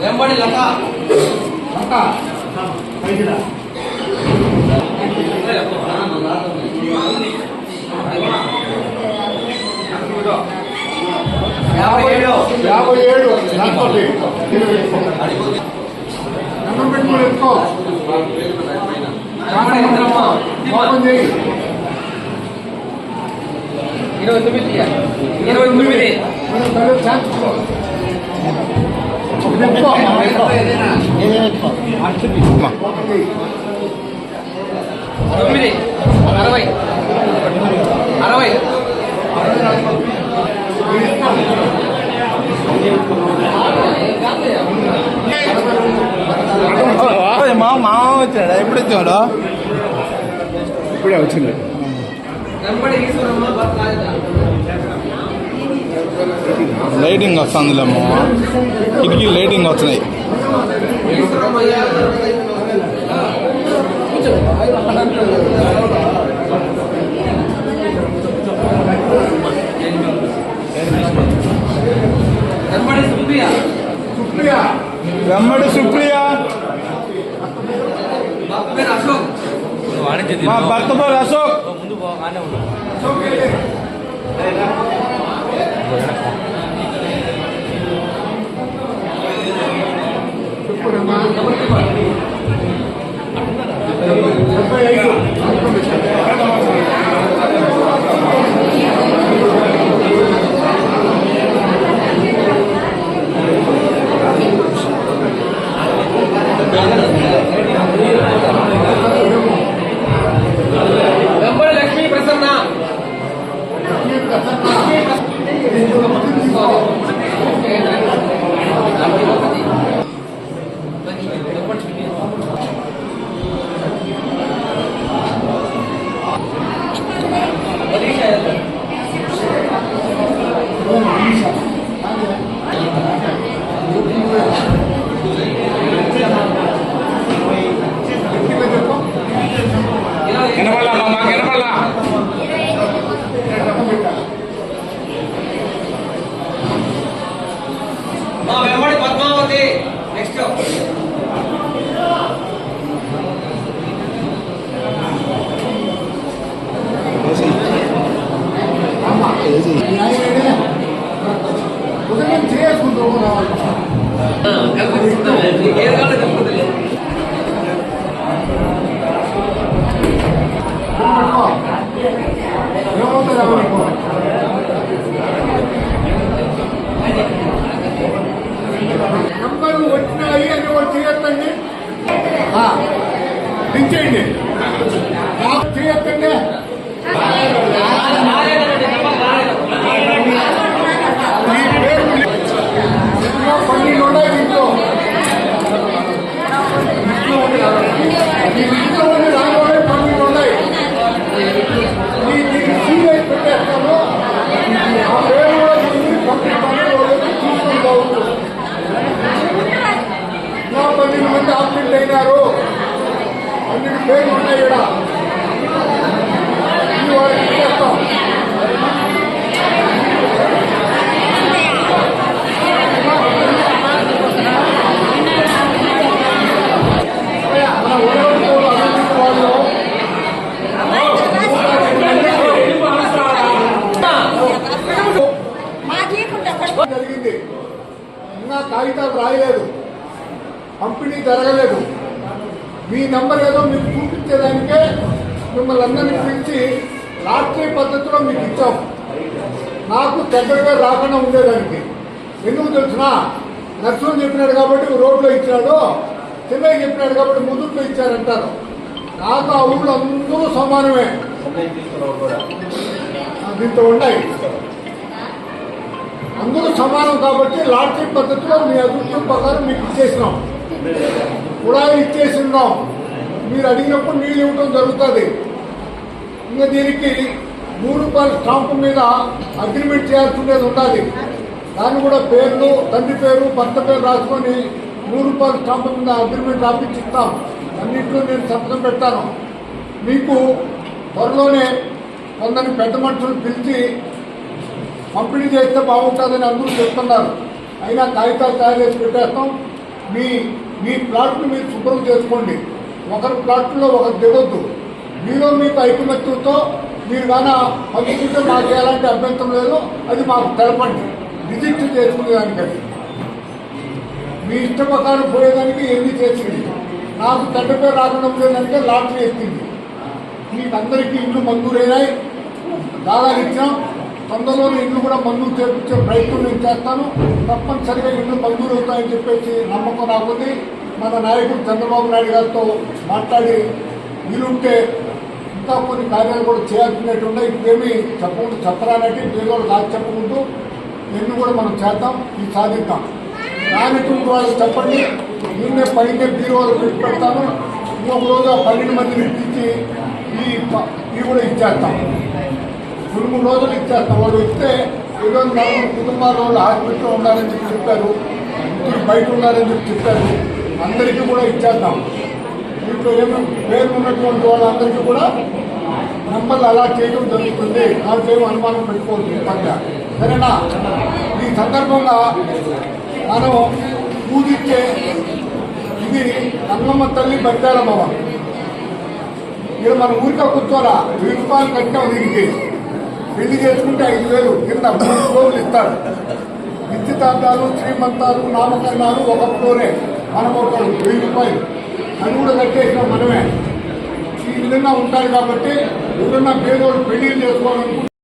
వెంబడి లంక లంక పైకిరా యాభై ఏడు యాభై ఏడు నలభై పెట్టుకో ఎక్కువ ఓపెన్ చేయి ఇరవై తొమ్మిది ఇరవై తొమ్మిది. తొమ్మిది. అరవై. అరవై. మా మామ వచ్చాడా? ఎప్పుడు వచ్చాడు ఇప్పుడే వచ్చింది వెంబడి ఈశ్వరమ్మ భర్త రాజా లైటింగ్ వస్తుందిలేమో కిటికీ లైటింగ్ వస్తున్నాయి వెంబడి సుప్రియ. అశోక్. మా భర్త పేరు అశోక్. చెప్పుడమ్మా డెబ్బై ఐదు వెంబడి లక్ష్మీ ప్రసన్న వినపడలా మాకు వినపడలా మా వెంబడి పద్మావతి నెక్స్ట్ ఉదయం చేసుకుంటూ రావాలి ఏది కావాలి చెప్పండి ఏమవుతుంది రావాలనుకో నంబర్లు వచ్చినాయి అని వాళ్ళు చేయొద్దండి దించేయండి చేయొద్దండి ఈ పేరు ఇంట్లో పన్నెండు ఉన్నాయి ఇంట్లో ఈ ఇంట్లో ఉండి రాబోయే పన్నెండు ఉన్నాయి ఈ దీనికి సీల్ అయి పెట్టేస్తాను ఆ పేరు కూడా దీనికి పంపిస్తాను వాళ్ళకి చూసుకొని బాగుంటుంది ఇంకా పన్నెండు మంది ఆబ్సెంట్ అయినారు పన్నెండు పేర్లు ఉన్నాయి ఇక్కడ ఇది వాళ్ళకి ఇచ్చేస్తాం మన ఉదయంలో అభివృద్ధి వాళ్ళు జరిగింది ఇంకా కాగితాలు రాయలేదు. పంపిణీ జరగలేదు. మీ నంబర్ ఏదో మీకు చూపించేదానికే మిమ్మల్ని అందరినీ పిలిచి లాటరీ పద్ధతిలో మీకు ఇచ్చాం. నాకు దగ్గరగా రాకుండా ఉండేదానికి. ఎందుకు తెలిసిన? నర్సులు చెప్పినాడు కాబట్టి రోడ్లో ఇచ్చాడు. చెన్నై చెప్పినాడు కాబట్టి ముదుట్లో ఇచ్చారంటారు. నాకు ఆ ఊళ్ళో అందరూ సమానమే. దీంతో ఉన్నాయి. అందరూ సమానం కాబట్టి లాటరీ పద్ధతిలో మీ అభివృద్ధి ప్రకారం మీకు ఇచ్చేసినాం. కుళాయి ఇచ్చేసినాం. మీరు అడిగినప్పుడు నీళ్ళు ఇవ్వడం జరుగుతుంది. ఇంకా దీనికి మూడు రూపాయల స్టాంపు మీద అగ్రిమెంట్ చేయాల్సి ఉండేది ఉండాలి దాన్ని కూడా పేర్లు తండ్రి పేరు భర్త పేరు రాసుకొని మూడు రూపాయల స్టాంపు మీద అగ్రిమెంట్ రాపించిస్తాం అన్నింటిలో నేను సంతకం పెట్టాను మీకు త్వరలోనే కొందరిని పెద్ద మనుషులు పిలిచి పంపిణీ చేస్తే బాగుంటుందని అందరూ చెప్తున్నారు. అయినా కాగితాలు తయారు చేసి పెట్టేస్తాం. మీ మీ ప్లాట్ను మీరు శుభ్రం చేసుకోండి. ఒకరి ప్లాట్లో ఒకరు దిగొద్దు. మీలో మీకు ఐకమత్యంతో మీరు కానీ పంచుకుంటే మాకు ఎలాంటి అభ్యంతరం లేదు. అది మాకు తెలపండి. విజిట్ చేసుకునేదానికి మీ ఇష్ట ప్రకారం పోయేదానికి ఎన్ని చేసింది? నాకు చెడ్డ పేరు రాకుండా ఉండేదానికే లాటరీ ఎత్తింది మీకు అందరికీ ఇల్లు మంజూరైనాయి. దాదాపు ఇచ్చాం తొందరలోనే ఇల్లు కూడా మంజూరు చేపించే ప్రయత్నం నేను చేస్తాను. తప్పనిసరిగా ఇల్లు మంజూరు అవుతాయని చెప్పేసి నమ్మకం నాకుంది. మన నాయకుడు చంద్రబాబు నాయుడు గారితో మాట్లాడి వీలుంటే ఇంకా కొన్ని కార్యాలు కూడా చేయాల్సినట్టు ఉన్నాయి చెప్పకుండా చెప్పకుండా చెప్పరానట్టు పేదోడు కాదు చెప్పుకుంటూ ఎన్ని కూడా మనం చేద్దాం ఇది సాధిద్దాం. రానటువంటి వాళ్ళు చెప్పండి. నిన్నే పైనే బీరో పెట్టి పెడతాను. ఇంకొక రోజు పన్నెండు మందిని ఇచ్చి ఈ కూడా ఇచ్చేస్తాం. రెండు మూడు రోజులు ఇచ్చేస్తాం. వాళ్ళు ఇస్తే ఈరోజు నలుగురు కుటుంబాలు వాళ్ళు హాస్పిటల్లో ఉన్నారని చెప్పి చెప్పారు. ఇంటికి బయట ఉన్నారని చెప్పి చెప్పారు. అందరికీ కూడా ఇచ్చేద్దాం. దీంట్లో ఏమో పేరు ఉన్నటువంటి వాళ్ళందరికీ కూడా నెంబర్లు అలా చేయడం జరుగుతుంది. దాంట్లో అనుమానం పెట్టుకోవద్దు పక్క సరేనా? ఈ సందర్భంగా మనం పూజించే ఇది అన్నమ్మ తల్లి బట్టాలమ్మ. ఇక్కడ మన ఊరికే కూర్చోరా. వెయ్యి రూపాయలు కట్టాం దీనికి. పెళ్ళి చేసుకుంటే ఐదు వేలు. కింద మూడు రోజులు ఇస్తారు నిశ్చితార్థాలు శ్రీమంతాలు నామకరణాలు ఒక ఫ్లోరే. మనం ఒక వెయ్యి రూపాయలు. అది కూడా కట్టేసిన మనమే. ఈ విధంగా ఉంటారు కాబట్టి ఎవరన్నా పేదోళ్ళు పెళ్ళి చేసుకోవాలనుకుంటే